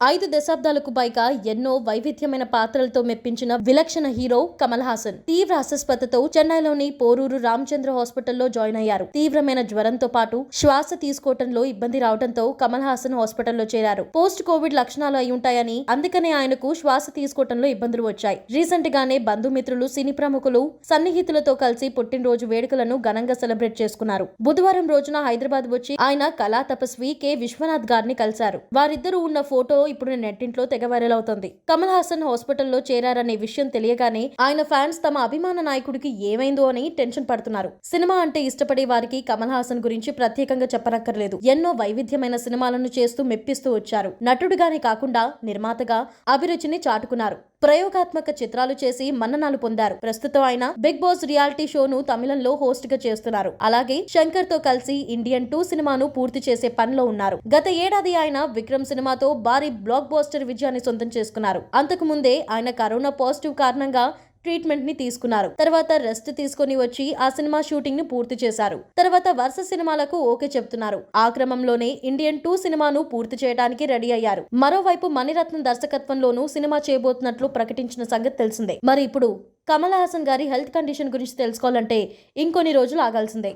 ఐదు దశాబ్దాలకు పైగా ఎన్నో వైవిధ్యమైన పాత్రలతో మెప్పించిన విలక్షణ హీరో కమల్ హాసన్ తీవ్ర అస్వస్థతతో చెన్నైలోని పోరూరు రామచంద్ర హాస్పిటల్లో జాయిన్ అయ్యారు. తీవ్రమైన జ్వరంతో పాటు శ్వాస తీసుకోవటంలో ఇబ్బంది రావడంతో కమల్ హాసన్ హాస్పిటల్లో చేరారు. పోస్ట్ కోవిడ్ లక్షణాలు అయి ఉంటాయని అందుకనే ఆయనకు శ్వాస తీసుకోవటంలో ఇబ్బందులు వచ్చాయి. రీసెంట్ గానే బంధుమిత్రులు సినీ ప్రముఖులు సన్నిహితులతో కలిసి పుట్టినరోజు వేడుకలను ఘనంగా సెలబ్రేట్ చేసుకున్నారు. బుధవారం రోజున హైదరాబాద్ వచ్చి ఆయన కళా తపస్వి కె. విశ్వనాథ్ గారిని కలిశారు. వారిద్దరూ ఉన్న ఫోటో ఇప్పుడు నెట్టింట్లో తెగ వైరల్ అవుతోంది. కమల్ హాసన్ హాస్పిటల్లో చేరారనే విషయం తెలియగానే ఆయన ఫ్యాన్స్ తమ అభిమాన నాయకుడికి ఏమైందో అని టెన్షన్ పడుతున్నారు. సినిమా అంటే ఇష్టపడే వారికి కమల్ హాసన్ గురించి ప్రత్యేకంగా చెప్పనక్కర్లేదు. ఎన్నో వైవిధ్యమైన సినిమాలను చేస్తూ మెప్పిస్తూ వచ్చారు. నటుడిగానే కాకుండా నిర్మాతగా అభిరుచిని చాటుకున్నారు. ప్రయోగాత్మక చిత్రాలు చేసి మన్ననాలు పొందారు. ప్రస్తుతం ఆయన బిగ్ బాస్ రియాలిటీ షోను తమిళంలో హోస్ట్గా చేస్తున్నారు. అలాగే శంకర్తో కలిసి ఇండియన్ టూ సినిమాను పూర్తి చేసే పనిలో ఉన్నారు. గత ఏడాది ఆయన విక్రమ్ సినిమాతో భారీ బ్లాక్ బాస్టర్ విజయాన్ని సొంతం చేసుకున్నారు. అంతకు ముందే ఆయన కరోనా పాజిటివ్ కారణంగా ట్రీట్మెంట్ని తీసుకున్నారు. తర్వాత రెస్ట్ తీసుకొని వచ్చి ఆ సినిమా షూటింగ్ని పూర్తి చేశారు. తర్వాత వరుస సినిమాలకు ఓకే చెప్తున్నారు. ఆ క్రమంలోనే ఇండియన్ టూ సినిమాను పూర్తి చేయడానికి రెడీ అయ్యారు. మరోవైపు మణిరత్నం దర్శకత్వంలోనూ సినిమా చేయబోతున్నట్లు ప్రకటించిన సంగతి తెలిసిందే. మరి ఇప్పుడు కమల్ హాసన్ గారి హెల్త్ కండిషన్ గురించి తెలుసుకోవాలంటే ఇంకొన్ని రోజులు ఆగాల్సిందే.